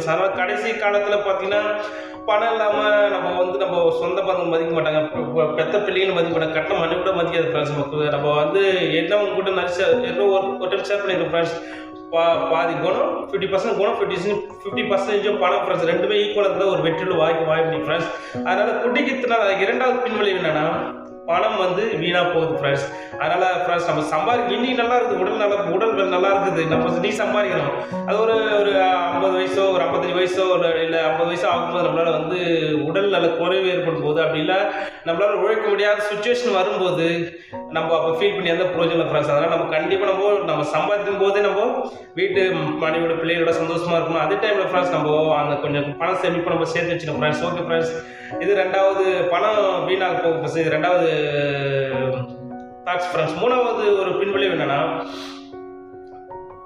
அதனால் கடைசி காலத்தில் பார்த்தீங்கன்னா பணம் இல்லாமல் நம்ம வந்து நம்ம சொந்த பந்தம் மதிக்க மாட்டாங்க. பெத்த பிள்ளைங்களும் மதிக்க மாட்டாங்க. கட்ட மண்ணு கூட மதிக்காது ஃப்ரெண்ட்ஸ் நமக்கு நம்ம வந்து என்ன உங்க கூட நிறைய என்ன ஒரு ஒரு டைம் ஷேர் பண்ணியிருக்கோம் ஃப்ரெண்ட்ஸ் பா பாதி குணம் ஃபிஃப்டி பர்சன்ட் குணம் ஃபிஃப்டி ஃபிஃப்டி பர்சன்டேஜும் பணம் ஃப்ரெண்ட்ஸ் ரெண்டுமே ஈக்குவலாக ஒரு வெற்றியில் வாய்ப்பு வாய்ப்பு ஃப்ரெண்ட்ஸ் அதனால் குடிக்கிறதுனால இரண்டாவது பின்விளைவு என்னன்னா பணம் வந்து வீணாக போகுது ஃப்ரெண்ட்ஸ் அதனால் ஃப்ரெண்ட்ஸ் நம்ம சம்பாதி இன்னும் நல்லா இருக்குது உடல் நல்லா உடல் நல்லா இருக்குது. நம்ம நீ சம்பாதிக்கணும். அது ஒரு ஒரு ஐம்பது வயசோ ஒரு ஐம்பத்தஞ்சு வயசோ ஒரு இல்லை ஐம்பது வயசோ ஆகும்போது நம்மளால் வந்து உடல் நல்ல குறைவு ஏற்படும் போது அப்படி இல்லை நம்மளால் உழைக்க முடியாத சுச்சுவேஷன் வரும்போது நம்ம அப்போ ஃபீல் பண்ணி எந்த பிரயோஜனம் ஃப்ரெண்ட்ஸ் அதனால் நம்ம கண்டிப்பாக நம்ம நம்ம சம்பாதிக்கும் போதே நம்ம வீட்டு மனைவியோட பிள்ளைகளோட சந்தோஷமாக இருக்கணும். அதே டைமில் ஃப்ரெண்ட்ஸ் நம்ம அந்த கொஞ்சம் பணம் சேமிப்பு நம்ம சேர்த்து வச்சுக்கணும். ஃப்ரெண்ட்ஸ் ஓகே ஃப்ரெண்ட்ஸ் இது ரெண்டாவது பணம் வீணாக போகும். ஃப்ரெண்ட்ஸ் இது ரெண்டாவது தாட்ஸ் ஃப்ரெண்ட்ஸ் மூணாவது ஒரு பின்விளைவு என்னன்னா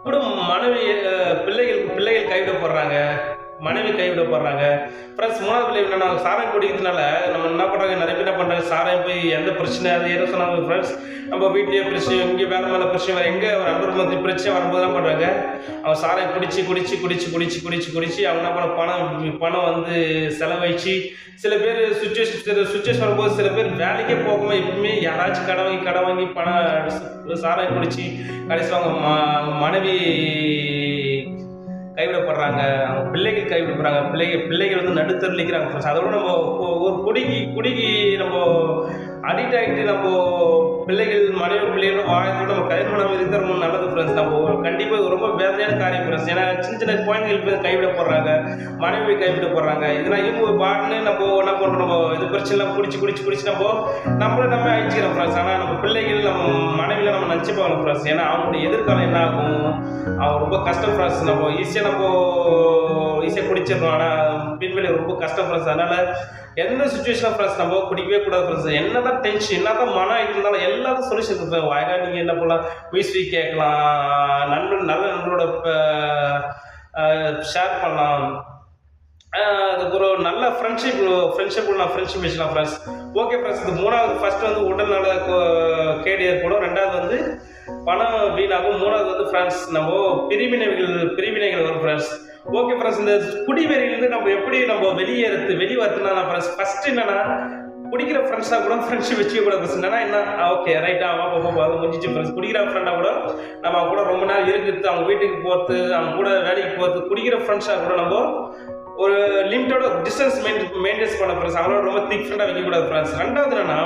குடும்ப மனைவி பிள்ளைகள் பிள்ளைகளுக்கு பிள்ளைகள் கைவிடப்படுறாங்க மனைவி கைவிடப்படுறாங்க. ஃப்ரெண்ட்ஸ் மூணாவது பிள்ளை என்னன்னா சாராயம் குடிக்கிறதுனால நம்ம என்ன பண்ணுறாங்க நிறைய பேர் என்ன பண்ணுறாங்க சாராயம் போய் எந்த பிரச்சனை அது ஏதோ சொன்னாங்க ஃப்ரெண்ட்ஸ் நம்ம வீட்லேயே பிரச்சனை இங்கே வேலை மேலே பிரச்சனை வேறு எங்கே ஒரு அன்பர் மத்தி பிரச்சனை வரும்போது தான் பண்ணுறாங்க அவன் சாராயம் குடிச்சு குடிச்சு குடிச்சு குடிச்சு குடிச்சு குடிச்சு அவங்க என்ன பண்ண பணம் பணம் வந்து செலவழிச்சு சில பேர் சுச்சுவேஷன் சில சுச்சுவேஷன் வரும்போது சில பேர் வேலைக்கே போகாமல் எப்பவுமே யாராச்சும் கடை வாங்கி கடை வாங்கி பணம் சாராயம் குடிச்சு கடைசி அவங்க மனைவி கைவிடப்படுறாங்க. அவங்க பிள்ளைகள் கைவிடப்படுறாங்க. பிள்ளைகள் பிள்ளைகள் வந்து நடுத்தர் நிற்கிறாங்க ஃப்ரெண்ட்ஸ் அதோட நம்ம ஒரு குடிக்கு குடிக்கு நம்ம அடிக்ட் ஆகிட்டு நம்ம பிள்ளைகள் மனைவி பிள்ளைகளும் வாழ்க்கையோட நம்ம கைவிடாமல் இருக்கிறது ரொம்ப நல்லது ஃப்ரெண்ட்ஸ் நம்ம கண்டிப்பாக ரொம்ப வேதனையான காரியம் ஃப்ரெண்ட்ஸ் ஏன்னா சின்ன சின்ன குழந்தைகள் கைவிட கைவிடப்படுறாங்க. மனைவி கைவிடப்படுறாங்க. இதெல்லாம் ஒரு பாட்டுன்னு நம்ம என்ன பண்ணுறோம் நம்ம இது பிரச்சனைலாம் குடிச்சு குடிச்சு குடிச்சு நம்ம நம்மளை நம்ம அழிச்சிக்கிறோம் ஃப்ரெண்ட்ஸ் ஆனால் மனைவியில் நம்ம நினச்சி ஃப்ரெண்ட்ஸ் ஏன்னா அவங்களுடைய எதிர்காலம் என்ன ஆகும் அவன் ரொம்ப கஷ்டம் ஃப்ரெண்ட்ஸ் நம்ம ஈஸியாக நம்ம ஈஸியாக குடிச்சிடணும் ஆனால் பின்வெளி ரொம்ப கஷ்டம் ஃப்ரெண்ட்ஸ் அதனால் எந்த சுச்சுவேஷன் ஃப்ரெண்ட்ஸ் நம்ம குடிக்கவே கூடாது ஃப்ரெண்ட்ஸ் என்ன தான் டென்ஷன் என்ன தான் மனம் இருந்தாலும் எல்லாரும் சொல்யூஷன் இருக்குது வாய்க்கா நீங்கள் என்ன பண்ணலாம்? மியூசிக் கேட்கலாம். நண்பன் நல்ல நண்பரோட ஷேர் பண்ணலாம். அதுக்கப்புறம் நல்ல ஃப்ரெண்ட்ஷிப் ஃப்ரெண்ட்ஷிப் நான் ஃப்ரெண்ட்ஷிப் வச்சுக்கலாம் ஃப்ரெண்ட்ஸ் ஓகே ஃப்ரெண்ட்ஸ் இது மூணாவது ஃபர்ஸ்ட் வந்து உடல் நல கோ- கேடு ஏற்படும். ரெண்டாவது வந்து பணம் வீணாகும். மூணாவது வந்து ஃப்ரெண்ட்ஸ் நம்ம பிரிவினைகள் பிரிவினைகள் வரும் ஃப்ரெண்ட்ஸ் ஓகே ஃப்ரெண்ட்ஸ் இந்த குடிவெறியிலேருந்து நம்ம எப்படி நம்ம வெளியேறது வெளியே வரதுனா ஃப்ரெண்ட்ஸ் ஃபர்ஸ்ட் என்னன்னா குடிக்கிற ஃப்ரெண்ட்ஸாக கூட ஃப்ரெண்ட்ஷிப் வச்சுக்க கூட ஃப்ரெண்ட்ஸ் என்னன்னா என்ன? ஓகே ரைட்டா வா போ போ அது முடிஞ்சிச்சு ஃப்ரெண்ட்ஸ் குடிக்கிற ஃப்ரெண்டாக கூட நம்ம அவங்க கூட ரொம்ப நேரம் இருக்கிறது அவங்க வீட்டுக்கு போகிறது அவங்க கூட வேலைக்கு போகிறது குடிக்கிற ஃப்ரெண்ட்ஸாக கூட நம்ம லிமிட்டோட டிஸ்டன்ஸ் மெயின் மெயின்டைன்ஸ் பண்ண ஃப்ரெண்ட்ஸ் அவங்களோட ரொம்ப திக் ஃப்ரெண்டாக வைக்கக்கூடாது ஃப்ரெண்ட்ஸ் ரெண்டாவது என்னன்னா